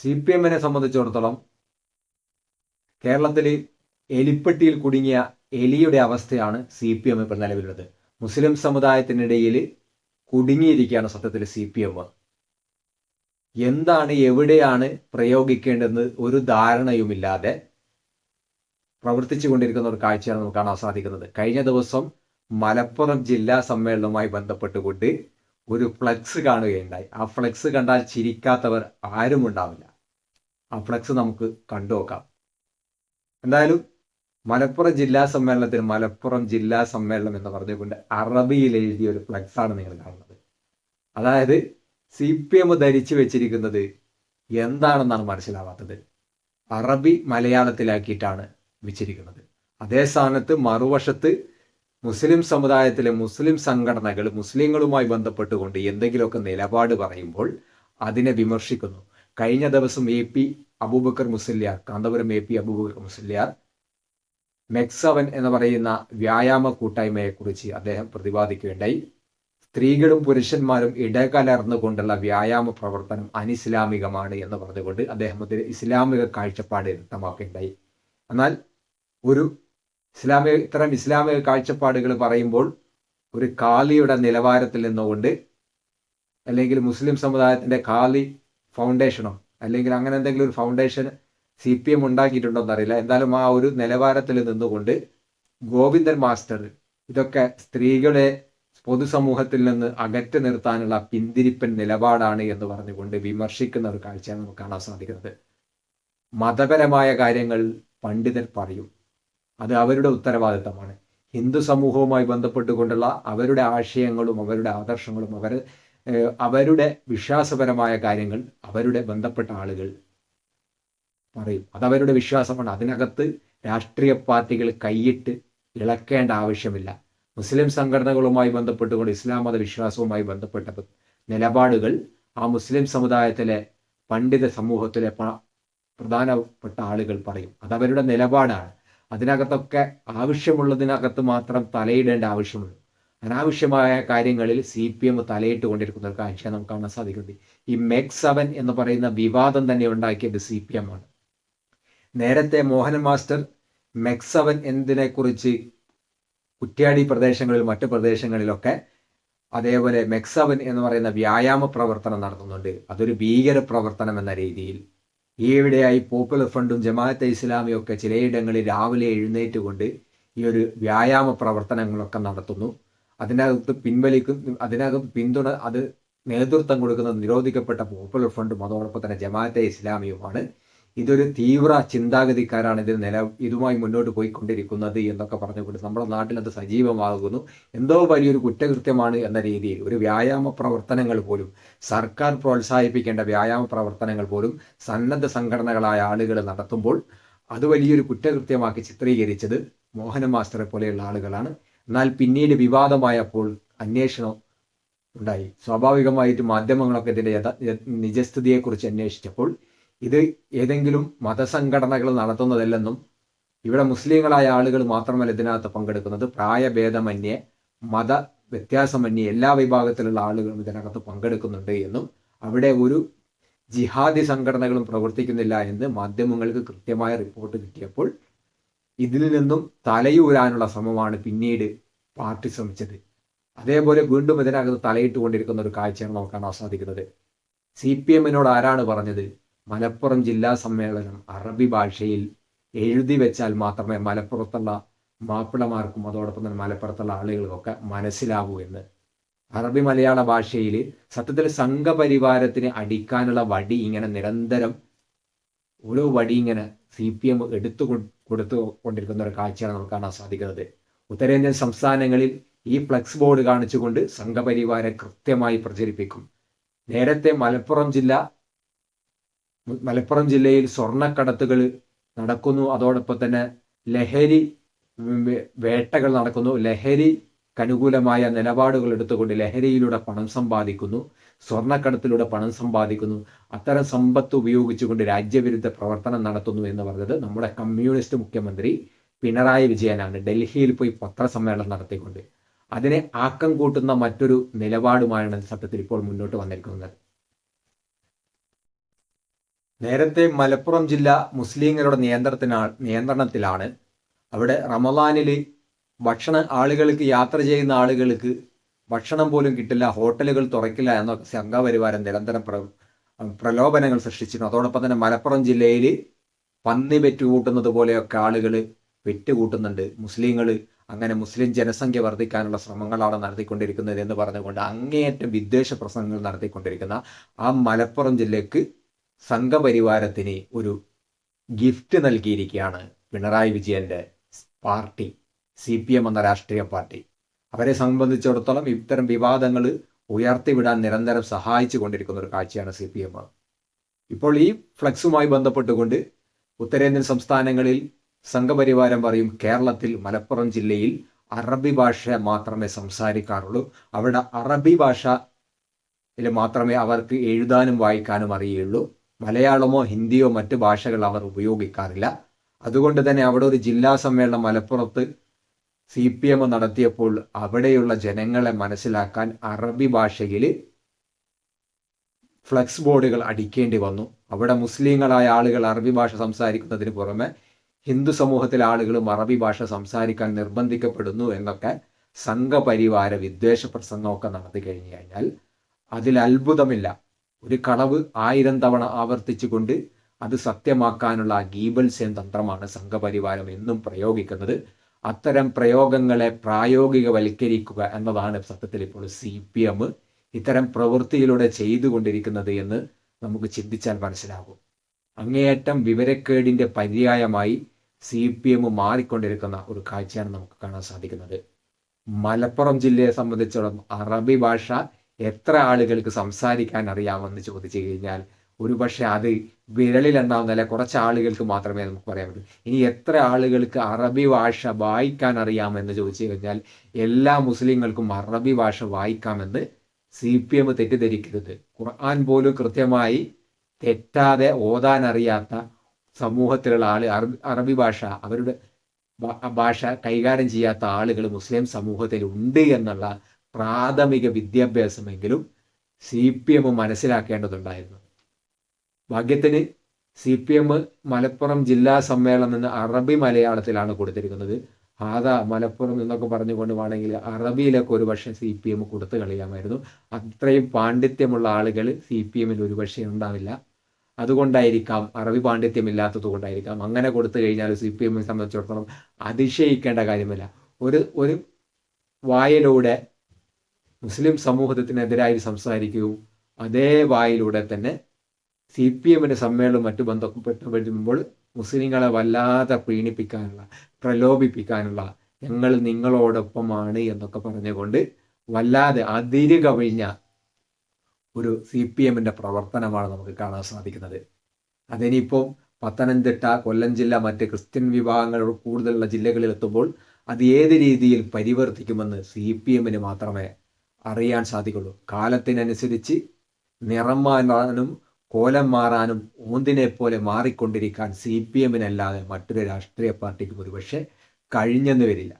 C P എമ്മിനെ സംബന്ധിച്ചിടത്തോളം കേരളത്തിൽ എലിപ്പെട്ടിയിൽ കുടുങ്ങിയ എലിയുടെ അവസ്ഥയാണ് സി പി എം ഇപ്പോൾ നിലവിലുള്ളത്. മുസ്ലിം സമുദായത്തിനിടയിൽ കുടുങ്ങിയിരിക്കുകയാണ് സത്യത്തിൽ സി പി എം. എന്താണ് എവിടെയാണ് പ്രയോഗിക്കേണ്ടതെന്ന് ഒരു ധാരണയുമില്ലാതെ പ്രവർത്തിച്ചു കൊണ്ടിരിക്കുന്ന ഒരു കാഴ്ചയാണ് നമുക്ക് കാണാൻ സാധിക്കുന്നത്. കഴിഞ്ഞ ദിവസം മലപ്പുറം ജില്ലാ സമ്മേളനവുമായി ബന്ധപ്പെട്ടുകൊണ്ട് ഒരു ഫ്ലെക്സ് കാണുകയുണ്ടായി. ആ ഫ്ലെക്സ് കണ്ടാൽ ചിരിക്കാത്തവർ ആരും ഉണ്ടാവില്ല. ആ ഫ്ലെക്സ് നമുക്ക് കണ്ടുനോക്കാം എന്തായാലും മലപ്പുറം ജില്ലാ സമ്മേളനത്തിൽ മലപ്പുറം ജില്ലാ സമ്മേളനം എന്ന് പറഞ്ഞുകൊണ്ട് അറബിയിൽ എഴുതിയ ഒരു ഫ്ലെക്സ് ആണ് നിങ്ങൾ കാണുന്നത്. അതായത് സി പി എം ധരിച്ചു വെച്ചിരിക്കുന്നത് എന്താണെന്നാണ് മനസ്സിലാവാത്തത്? അറബി മലയാളത്തിലാക്കിയിട്ടാണ് വെച്ചിരിക്കുന്നത്. അതേ സ്ഥാനത്ത് മറുവശത്ത് മുസ്ലിം സമുദായത്തിലെ മുസ്ലിം സംഘടനകൾ മുസ്ലിങ്ങളുമായി ബന്ധപ്പെട്ടുകൊണ്ട് എന്തെങ്കിലുമൊക്കെ നിലപാട് പറയുമ്പോൾ അതിനെ വിമർശിക്കുന്നു. കഴിഞ്ഞ ദിവസം A P Abubakar Musliyar Kanthapuram A P Abubakar Musliyar മെക്സവൻ എന്ന് പറയുന്ന വ്യായാമ കൂട്ടായ്മയെക്കുറിച്ച് അദ്ദേഹം പ്രതിപാദിക്കുകയുണ്ടായി. സ്ത്രീകളും പുരുഷന്മാരും ഇടകലർന്നുകൊണ്ടുള്ള വ്യായാമ പ്രവർത്തനം അനിസ്ലാമികമാണ് എന്ന് പറഞ്ഞുകൊണ്ട് അദ്ദേഹം അതിൽ ഇസ്ലാമിക കാഴ്ചപ്പാട് വ്യക്തമാക്കുകയുണ്ടായി. എന്നാൽ ഒരു ഇസ്ലാമിക ഇത്തരം ഇസ്ലാമിക കാഴ്ചപ്പാടുകൾ പറയുമ്പോൾ ഒരു കാലിയുടെ നിലവാരത്തിൽ നിന്നുകൊണ്ട് അല്ലെങ്കിൽ മുസ്ലിം സമുദായത്തിന്റെ കാലി ഫൗണ്ടേഷനോ അല്ലെങ്കിൽ അങ്ങനെ എന്തെങ്കിലും ഒരു ഫൗണ്ടേഷൻ സി പി എം ഉണ്ടാക്കിയിട്ടുണ്ടോ എന്നറിയില്ല. എന്തായാലും ആ ഒരു നിലവാരത്തിൽ നിന്നുകൊണ്ട് ഗോവിന്ദൻ മാസ്റ്റർ ഇതൊക്കെ സ്ത്രീകളെ പൊതുസമൂഹത്തിൽ നിന്ന് അകറ്റി നിർത്താനുള്ള പിന്തിരിപ്പൻ നിലപാടാണ് എന്ന് പറഞ്ഞുകൊണ്ട് വിമർശിക്കുന്ന ഒരു കാഴ്ചയാണ് നമുക്ക് കാണാൻ സാധിക്കുന്നത്. മതപരമായ കാര്യങ്ങൾ പണ്ഡിതർ പറയും. അത് അവരുടെ ഉത്തരവാദിത്തമാണ്. ഹിന്ദു സമൂഹവുമായി ബന്ധപ്പെട്ടുകൊണ്ടുള്ള അവരുടെ ആശയങ്ങളും അവരുടെ ആദർശങ്ങളും അവർ അവരുടെ വിശ്വാസപരമായ കാര്യങ്ങൾ അവരുടെ ബന്ധപ്പെട്ട ആളുകൾ പറയും. അതവരുടെ വിശ്വാസമാണ്. അതിനകത്ത് രാഷ്ട്രീയ പാർട്ടികൾ കൈയിട്ട് ഇളക്കേണ്ട ആവശ്യമില്ല. മുസ്ലിം സംഘടനകളുമായി ബന്ധപ്പെട്ടുകൊണ്ട് ഇസ്ലാം മത വിശ്വാസവുമായി ബന്ധപ്പെട്ട നിലപാടുകൾ ആ മുസ്ലിം സമുദായത്തിലെ പണ്ഡിത സമൂഹത്തിലെ പ്രധാനപ്പെട്ട ആളുകൾ പറയും. അതവരുടെ നിലപാടാണ്. അതിനകത്തൊക്കെ ആവശ്യമുള്ളതിനകത്ത് മാത്രം തലയിടേണ്ട ആവശ്യമുള്ളൂ അനാവശ്യമായ കാര്യങ്ങളിൽ സി പി എം തലയിട്ട് കൊണ്ടിരിക്കുന്ന ഒരു കാഴ്ച നമുക്ക് കാണാൻ സാധിക്കുന്നത് ഈ മെക് സെവൻ എന്ന് പറയുന്ന വിവാദം തന്നെ ഉണ്ടാക്കിയത് സി പി എം ആണ്. നേരത്തെ മോഹൻ മാസ്റ്റർ മെക് സെവൻ എന്നതിനെക്കുറിച്ച് കുറ്റ്യാടി പ്രദേശങ്ങളിൽ മറ്റു പ്രദേശങ്ങളിലൊക്കെ അതേപോലെ മെക്സവൻ എന്ന് പറയുന്ന വ്യായാമ പ്രവർത്തനം നടത്തുന്നുണ്ട്. അതൊരു ഭീകര പ്രവർത്തനം എന്ന രീതിയിൽ ഈയിടെയായി പോപ്പുലർ ഫണ്ടും ജമാഅത്തെ ഇസ്ലാമിയും ഒക്കെ ചിലയിടങ്ങളിൽ രാവിലെ എഴുന്നേറ്റുകൊണ്ട് ഈ ഒരു വ്യായാമ പ്രവർത്തനങ്ങളൊക്കെ നടത്തുന്നു. അതിനകത്ത് പിൻവലിക്കും അതിനകത്ത് പിന്തുണ അത് നേതൃത്വം കൊടുക്കുന്ന നിരോധിക്കപ്പെട്ട പോപ്പുലർ ഫണ്ടും അതോടൊപ്പം തന്നെ ജമാഅത്തെ ഇസ്ലാമിയുമാണ്. ഇതൊരു തീവ്ര ചിന്താഗതിക്കാരാണ് ഇതിൽ നില ഇതുമായി മുന്നോട്ട് പോയിക്കൊണ്ടിരിക്കുന്നത് എന്നൊക്കെ പറഞ്ഞുകൊണ്ട് നമ്മുടെ നാട്ടിൽ അത് സജീവമാകുന്നു. എന്തോ വലിയൊരു കുറ്റകൃത്യമാണ് എന്ന രീതിയിൽ ഒരു വ്യായാമ പ്രവർത്തനങ്ങൾ പോലും സർക്കാർ പ്രോത്സാഹിപ്പിക്കേണ്ട വ്യായാമ പ്രവർത്തനങ്ങൾ പോലും സന്നദ്ധ സംഘടനകളായ ആളുകൾ നടത്തുമ്പോൾ അത് വലിയൊരു കുറ്റകൃത്യമാക്കി ചിത്രീകരിച്ചത് മോഹന മാസ്റ്ററെ പോലെയുള്ള ആളുകളാണ്. എന്നാൽ പിന്നീട് വിവാദമായപ്പോൾ അന്വേഷണം ഉണ്ടായി. സ്വാഭാവികമായിട്ട് മാധ്യമങ്ങളൊക്കെ ഇതിന്റെ നിജസ്ഥിതിയെക്കുറിച്ച് അന്വേഷിച്ചപ്പോൾ ഇത് ഏതെങ്കിലും മതസംഘടനകൾ നടത്തുന്നതല്ലെന്നും ഇവിടെ മുസ്ലിങ്ങളായ ആളുകൾ മാത്രമല്ല ഇതിനകത്ത് പങ്കെടുക്കുന്നത്. പ്രായഭേദമന്യേ മത വ്യത്യാസമന്യേ എല്ലാ വിഭാഗത്തിലുള്ള ആളുകളും ഇതിനകത്ത് പങ്കെടുക്കുന്നുണ്ട് എന്നും അവിടെ ഒരു ജിഹാദി സംഘടനകളും പ്രവർത്തിക്കുന്നില്ല എന്ന് മാധ്യമങ്ങൾക്ക് കൃത്യമായ റിപ്പോർട്ട് കിട്ടിയപ്പോൾ ഇതിൽ നിന്നും തലയൂരാനുള്ള ശ്രമമാണ് പിന്നീട് പാർട്ടി ശ്രമിച്ചത്. അതേപോലെ വീണ്ടും ഇതിനകത്ത് തലയിട്ട് കൊണ്ടിരിക്കുന്ന ഒരു കാഴ്ചയാണ് നോക്കാൻ സാധിക്കുന്നത്. സി പി എമ്മിനോട് ആരാണ് പറഞ്ഞത്? മലപ്പുറം ജില്ലാ സമ്മേളനം അറബി ഭാഷയിൽ എഴുതി വെച്ചാൽ മാത്രമേ മലപ്പുറത്തുള്ള മാപ്പിളമാർക്കും അതോടൊപ്പം തന്നെ മലപ്പുറത്തുള്ള ആളുകൾക്കൊക്കെ മനസ്സിലാവൂ എന്ന്. അറബി മലയാള ഭാഷയിൽ സത്യത്തിൽ സംഘപരിവാരത്തിന് അടിക്കാനുള്ള വടി ഇങ്ങനെ നിരന്തരം ഓരോ വടി ഇങ്ങനെ സി പി എം എടുത്തു കൊടുത്തു കൊണ്ടിരിക്കുന്ന ഒരു കാഴ്ചയാണ് നമുക്ക് കാണാൻ സാധിക്കുന്നത്. ഉത്തരേന്ത്യൻ സംസ്ഥാനങ്ങളിൽ ഈ ഫ്ലക്സ് ബോർഡ് കാണിച്ചുകൊണ്ട് സംഘപരിവാരം കൃത്യമായി പ്രചരിപ്പിക്കും. നേരത്തെ മലപ്പുറം ജില്ല മലപ്പുറം ജില്ലയിൽ സ്വർണക്കടത്തുകൾ നടക്കുന്നു. അതോടൊപ്പം തന്നെ ലഹരി വേട്ടകൾ നടക്കുന്നു. ലഹരി കനുകൂലമായ നിലപാടുകൾ എടുത്തുകൊണ്ട് ലഹരിയിലൂടെ പണം സമ്പാദിക്കുന്നു. സ്വർണക്കടത്തിലൂടെ പണം സമ്പാദിക്കുന്നു. അത്തരം സമ്പത്ത് ഉപയോഗിച്ചുകൊണ്ട് രാജ്യവിരുദ്ധ പ്രവർത്തനം നടത്തുന്നു എന്ന് പറഞ്ഞത് നമ്മുടെ കമ്മ്യൂണിസ്റ്റ് മുഖ്യമന്ത്രി പിണറായി വിജയനാണ്. ഡൽഹിയിൽ പോയി പത്രസമ്മേളനം നടത്തിക്കൊണ്ട്. അതിനെ ആക്കം കൂട്ടുന്ന മറ്റൊരു നിലപാടുമായാണ് സത്യത്തിൽ ഇപ്പോൾ മുന്നോട്ട് വന്നിരിക്കുന്നത്. നേരത്തെ മലപ്പുറം ജില്ല മുസ്ലിങ്ങളുടെ നിയന്ത്രണത്തിനാ നിയന്ത്രണത്തിലാണ്. അവിടെ റമദാനിൽ ഭക്ഷണ ആളുകൾക്ക് യാത്ര ചെയ്യുന്ന ആളുകൾക്ക് ഭക്ഷണം പോലും കിട്ടില്ല ഹോട്ടലുകൾ തുറക്കില്ല എന്ന സംഘപരിവാരം നിരന്തരം പ്ര പ്രലോഭനങ്ങൾ സൃഷ്ടിച്ചിരുന്നു. അതോടൊപ്പം തന്നെ മലപ്പുറം ജില്ലയിൽ പന്നി പെറ്റുകൂട്ടുന്നത് പോലെയൊക്കെ ആളുകൾ പെറ്റുകൂട്ടുന്നുണ്ട്. മുസ്ലിങ്ങൾ അങ്ങനെ മുസ്ലിം ജനസംഖ്യ വർദ്ധിക്കാനുള്ള ശ്രമങ്ങളാണ് നടത്തിക്കൊണ്ടിരിക്കുന്നത് എന്ന് പറഞ്ഞുകൊണ്ട് അങ്ങേയറ്റം വിദ്വേഷ പ്രസംഗങ്ങൾ നടത്തിക്കൊണ്ടിരിക്കുന്ന ആ മലപ്പുറം ജില്ലക്ക് സംഘപരിവാരത്തിന് ഒരു ഗിഫ്റ്റ് നൽകിയിരിക്കുകയാണ് പിണറായി വിജയന്റെ പാർട്ടി സി പി എം എന്ന രാഷ്ട്രീയ പാർട്ടി. അവരെ സംബന്ധിച്ചിടത്തോളം ഇത്തരം വിവാദങ്ങൾ ഉയർത്തിവിടാൻ നിരന്തരം സഹായിച്ചു കൊണ്ടിരിക്കുന്ന ഒരു കാഴ്ചയാണ് സി പി എം. ഇപ്പോൾ ഈ ഫ്ലക്സുമായി ബന്ധപ്പെട്ടുകൊണ്ട് ഉത്തരേന്ത്യൻ സംസ്ഥാനങ്ങളിൽ സംഘപരിവാരം പറയും കേരളത്തിൽ മലപ്പുറം ജില്ലയിൽ അറബി ഭാഷ മാത്രമേ സംസാരിക്കാറുള്ളൂ. അവിടെ അറബി ഭാഷയിൽ മാത്രമേ അവർക്ക് എഴുതാനും വായിക്കാനും അറിയുള്ളൂ. മലയാളമോ ഹിന്ദിയോ മറ്റ് ഭാഷകൾ അവർ ഉപയോഗിക്കാറില്ല. അതുകൊണ്ട് തന്നെ അവിടെ ഒരു ജില്ലാ സമ്മേളനം മലപ്പുറത്ത് സി പി എം നടത്തിയപ്പോൾ അവിടെയുള്ള ജനങ്ങളെ മനസ്സിലാക്കാൻ അറബി ഭാഷയിൽ ഫ്ലക്സ് ബോർഡുകൾ അടിക്കേണ്ടി വന്നു. അവിടെ മുസ്ലിങ്ങളായ ആളുകൾ അറബി ഭാഷ സംസാരിക്കുന്നതിന് പുറമെ ഹിന്ദു സമൂഹത്തിലെ ആളുകളും അറബി ഭാഷ സംസാരിക്കാൻ നിർബന്ധിക്കപ്പെടുന്നു എന്നൊക്കെ സംഘപരിവാര വിദ്വേഷ പ്രസംഗമൊക്കെ നടത്തി കഴിഞ്ഞു കഴിഞ്ഞാൽ അതിൽ അത്ഭുതമില്ല. ഒരു കളവ് ആയിരം തവണ ആവർത്തിച്ചുകൊണ്ട് അത് സത്യമാക്കാനുള്ള ഗീബൽസ്യൻ തന്ത്രമാണ് സംഘപരിവാരം എന്നും പ്രയോഗിക്കുന്നത്. അത്തരം പ്രയോഗങ്ങളെ പ്രായോഗികവൽക്കരിക്കുക എന്നതാണ് സത്യത്തിൽ ഇപ്പോൾ സി പി എം ഇത്തരം പ്രവൃത്തിയിലൂടെ ചെയ്തുകൊണ്ടിരിക്കുന്നത് എന്ന് നമുക്ക് ചിന്തിച്ചാൽ മനസ്സിലാകും. അങ്ങേയറ്റം വിവരക്കേടിന്റെ പര്യായമായി സി പി എം മാറിക്കൊണ്ടിരിക്കുന്ന ഒരു കാഴ്ചയാണ് നമുക്ക് കാണാൻ സാധിക്കുന്നത്. മലപ്പുറം ജില്ലയെ സംബന്ധിച്ചിടത്തോളം അറബി ഭാഷ എത്ര ആളുകൾക്ക് സംസാരിക്കാൻ അറിയാമെന്ന് ചോദിച്ചു കഴിഞ്ഞാൽ ഒരുപക്ഷെ അത് വിരലിലെണ്ണാവുന്നല്ല കുറച്ച് ആളുകൾക്ക് മാത്രമേ നമുക്ക് പറയാൻ പറ്റൂ. ഇനി എത്ര ആളുകൾക്ക് അറബി ഭാഷ വായിക്കാൻ അറിയാമെന്ന് ചോദിച്ചു കഴിഞ്ഞാൽ എല്ലാ മുസ്ലിങ്ങൾക്കും അറബി ഭാഷ വായിക്കാമെന്ന് സി പി എം തെറ്റിദ്ധരിക്കരുത്. ഖുർആൻ പോലും കൃത്യമായി തെറ്റാതെ ഓതാൻ അറിയാത്ത സമൂഹത്തിലുള്ള ആൾ അറബി ഭാഷ അവരുടെ ഭാഷ കൈകാര്യം ചെയ്യാത്ത ആളുകൾ മുസ്ലിം സമൂഹത്തിൽ ഉണ്ട് എന്നുള്ള പ്രാഥമിക വിദ്യാഭ്യാസമെങ്കിലും സി പി എം മനസ്സിലാക്കേണ്ടതുണ്ടായിരുന്നു. ഭാഗ്യത്തിന് സി പി എം മലപ്പുറം ജില്ലാ സമ്മേളനം എന്ന് അറബി മലയാളത്തിലാണ് കൊടുത്തിരിക്കുന്നത്. ആദാ മലപ്പുറം എന്നൊക്കെ പറഞ്ഞുകൊണ്ട് വേണമെങ്കിൽ അറബിയിലൊക്കെ ഒരുപക്ഷെ സി പി എം കൊടുത്തു കളിയാമായിരുന്നു. അത്രയും പാണ്ഡിത്യമുള്ള ആളുകൾ സി പി എമ്മിൽ ഒരുപക്ഷെ ഉണ്ടാവില്ല. അതുകൊണ്ടായിരിക്കാം അറബി പാണ്ഡിത്യമില്ലാത്തത് കൊണ്ടായിരിക്കാം. അങ്ങനെ കൊടുത്തു കഴിഞ്ഞാൽ സി പി എമ്മിനെ സംബന്ധിച്ചിടത്തോളം അതിശയിക്കേണ്ട കാര്യമില്ല. ഒരു ഒരു വായിലൂടെ മുസ്ലിം സമൂഹത്തിനെതിരായി സംസാരിക്കുകയും അതേ വായിലൂടെ തന്നെ സി പി എമ്മിന്റെ സമ്മേളനം മറ്റു ബന്ധപ്പെട്ട് വരുമ്പോൾ മുസ്ലിങ്ങളെ വല്ലാതെ പ്രീണിപ്പിക്കാനുള്ള പ്രലോഭിപ്പിക്കാനുള്ള ഞങ്ങൾ നിങ്ങളോടൊപ്പമാണ് എന്നൊക്കെ പറഞ്ഞുകൊണ്ട് വല്ലാതെ അതിര് കവിഞ്ഞ ഒരു സി പി എമ്മിന്റെ പ്രവർത്തനമാണ് നമുക്ക് കാണാൻ സാധിക്കുന്നത്. അതിനിപ്പം പത്തനംതിട്ട കൊല്ലം ജില്ല മറ്റ് ക്രിസ്ത്യൻ വിഭാഗങ്ങളോട് കൂടുതലുള്ള ജില്ലകളിൽ എത്തുമ്പോൾ അത് ഏത് രീതിയിൽ പരിവർത്തിക്കുമെന്ന് സി പി എമ്മിന് മാത്രമേ അറിയാൻ സാധിക്കുള്ളൂ. കാലത്തിനനുസരിച്ച് നിറം മാറാനും കോലം മാറാനും ഓന്തിനെ പോലെ മാറിക്കൊണ്ടിരിക്കാൻ സി പി എമ്മിനല്ലാതെ മറ്റൊരു രാഷ്ട്രീയ പാർട്ടിക്കും ഒരുപക്ഷെ കഴിഞ്ഞെന്ന് വരില്ല.